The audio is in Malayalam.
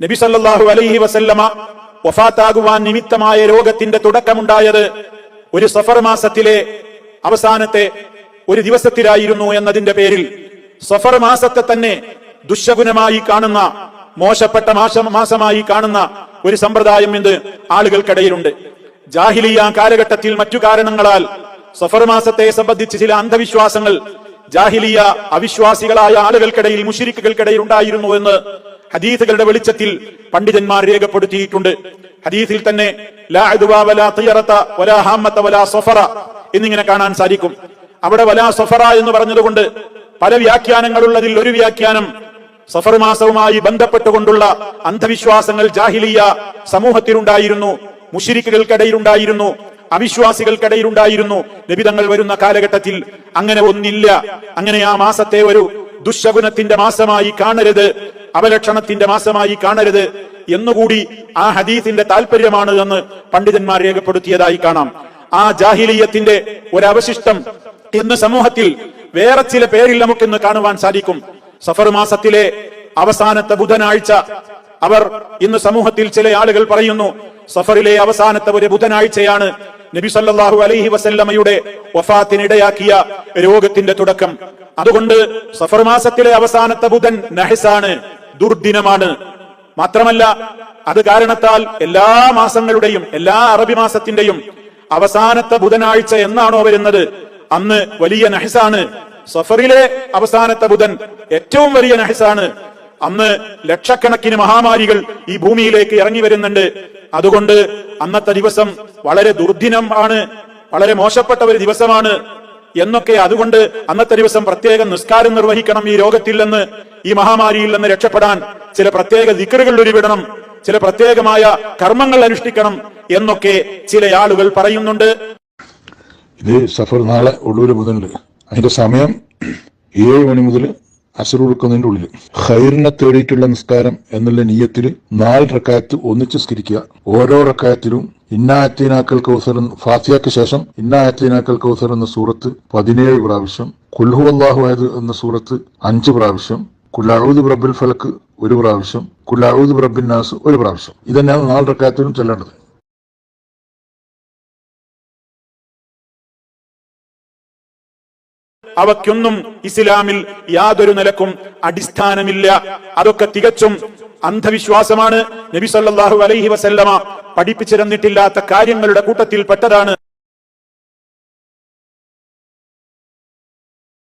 നബി സല്ലല്ലാഹു അലൈഹി വസല്ലമ വഫാത്താകുവാൻ നിമിത്തമായ രോഗത്തിന്റെ തുടക്കമുണ്ടായത് ഒരു സഫർ മാസത്തിലെ അവസാനത്തെ ഒരു ദിവസത്തിലായിരുന്നു എന്നതിന്റെ പേരിൽ. സഫർ മാസത്തെ തന്നെ ദുശകുനമായി കാണുന്ന മോശപ്പെട്ട മാസം മാസമായി കാണുന്ന ഒരു സമ്പ്രദായം ഇന്ന് ആളുകൾക്കിടയിലുണ്ട്. ജാഹിലിയ കാലഘട്ടത്തിൽ മറ്റു കാരണങ്ങളാൽ സഫർ മാസത്തെ സംബന്ധിച്ച് ചില അന്ധവിശ്വാസങ്ങൾ ജാഹിലിയ അവിശ്വാസികളായ ആളുകൾക്കിടയിൽ മുഷിരിക്കുകൾക്കിടയിൽ ഉണ്ടായിരുന്നു എന്ന് ഹദീസുകളുടെ വെളിച്ചത്തിൽ പണ്ഡിതന്മാർ രേഖപ്പെടുത്തിയിട്ടുണ്ട്. ഹദീസിൽ തന്നെ എന്നിങ്ങനെ കാണാൻ സാധിക്കും. അവിടെ വലാ സൊഫറ എന്ന് പറഞ്ഞതുകൊണ്ട് പല വ്യാഖ്യാനങ്ങളുള്ളതിൽ ഒരു വ്യാഖ്യാനം സഫർ മാസവുമായി ബന്ധപ്പെട്ടുകൊണ്ടുള്ള അന്ധവിശ്വാസങ്ങൾ ജാഹിലിയ സമൂഹത്തിലുണ്ടായിരുന്നു മുഷിരിക്കുകൾക്കിടയിലുണ്ടായിരുന്നു അവിശ്വാസികൾക്കിടയിലുണ്ടായിരുന്നു. നിബിതങ്ങൾ വരുന്ന കാലഘട്ടത്തിൽ അങ്ങനെ ഒന്നില്ല. അങ്ങനെ ആ മാസത്തെ ഒരു ദുശകുനത്തിന്റെ മാസമായി കാണരുത്. അപലക്ഷണത്തിന്റെ മാസമായി കാണരുത് എന്നുകൂടി ആ ഹദീസിന്റെ താല്പര്യമാണ് എന്ന് പണ്ഡിതന്മാർ രേഖപ്പെടുത്തിയതായി കാണാം. ആ ജാഹിലീയത്തിന്റെ ഒരവശിഷ്ടം ഇന്ന് സമൂഹത്തിൽ വേറെ ചില പേരിൽ നമുക്കിന്ന് കാണുവാൻ സാധിക്കും. സഫർ മാസത്തിലെ അവസാനത്തെ ബുധനാഴ്ച അവർ ഇന്ന് സമൂഹത്തിൽ ചില ആളുകൾ പറയുന്നു സഫറിലെ അവസാനത്തെ ഒരു ബുധനാഴ്ചയാണ് നബി സല്ലാഹു അലൈഹി വസല്ലമയുടെ വഫാത്തിനിടയാക്കിയ രോഗത്തിന്റെ തുടക്കം. അതുകൊണ്ട് സഫർ മാസത്തിലെ അവസാനത്തെ ബുധൻ നഹസാണ്. ദുർദിനമാണ്. മാത്രമല്ല അത് കാരണത്താൽ എല്ലാ മാസങ്ങളുടെയും എല്ലാ അറബി മാസത്തിന്റെയും അവസാനത്തെ ബുധനാഴ്ച എന്നാണോ വരുന്നത്? അന്ന് വലിയ നഹിസാണ്. സഫറിലെ അവസാനത്തെ ബുധൻ ഏറ്റവും വലിയ നഹിസാണ്. അന്ന് ലക്ഷക്കണക്കിന് മഹാമാരികൾ ഈ ഭൂമിയിലേക്ക് ഇറങ്ങി വരുന്നുണ്ട്. അതുകൊണ്ട് അന്നത്തെ ദിവസം വളരെ ദുർദിനം ആണ്. വളരെ മോശപ്പെട്ട ഒരു ദിവസമാണ്. എന്നൊക്കെ അതുകൊണ്ട് അന്നത്തെ ദിവസം പ്രത്യേകം നിസ്കാരം നിർവഹിക്കണം ഈ രോഗത്തിൽ നിന്ന് ഈ മഹാമാരിയിൽ നിന്ന് രക്ഷപ്പെടാൻ ചില പ്രത്യേക ദിക്കറുകൾ ഉരുവിടണം ചില പ്രത്യേകമായ കർമ്മങ്ങൾ അനുഷ്ഠിക്കണം എന്നൊക്കെ ചില ആളുകൾ പറയുന്നുണ്ട്. ഇത് സഫർ നാളെ ഉള്ളൂർ മുതലുണ്ട് അതിന്റെ സമയം ഏഴ് മണി മുതൽ അസർ ഉള്ളിൽ ഹൈറിനെ തേടിയിട്ടുള്ള നിസ്കാരം എന്നുള്ള നീയത്തിൽ നാല് റക്കായത്ത് ഒന്നിച്ച് സ്കരിക്കുക ഓരോ റക്കായത്തിലും ഇന്നായത്തീനാക്കൽ കൗസർ ഫാസിയാക്ക് ശേഷം ഇന്നായത്തീനാക്കൽ കൗസർ എന്ന സൂറത്ത് പതിനേഴ് പ്രാവശ്യം കുൽഹു അള്ളാഹു എന്ന സൂറത്ത് അഞ്ച് പ്രാവശ്യം കുല്ലാഊദ് റബ്ബിൽ ഫലക്ക് ഒരു പ്രാവശ്യം കുല്ലാഊദ് ബ്രബിൻ നാസ് ഒരു പ്രാവശ്യം. ഇതന്നെയാണ് നാല് റക്കായത്തിലും ചെല്ലേണ്ടത്. അവയ്ക്കൊന്നും ഇസ്ലാമിൽ യാതൊരു നിലക്കും അടിസ്ഥാനമില്ല. അതൊക്കെ തികച്ചും അന്ധവിശ്വാസമാണ്. നബി സല്ലല്ലാഹു അലൈഹി വസല്ലമ പഠിപ്പിച്ചിരുന്നിട്ടില്ലാത്ത കാര്യങ്ങളുടെ കൂട്ടത്തിൽ പെട്ടതാണ്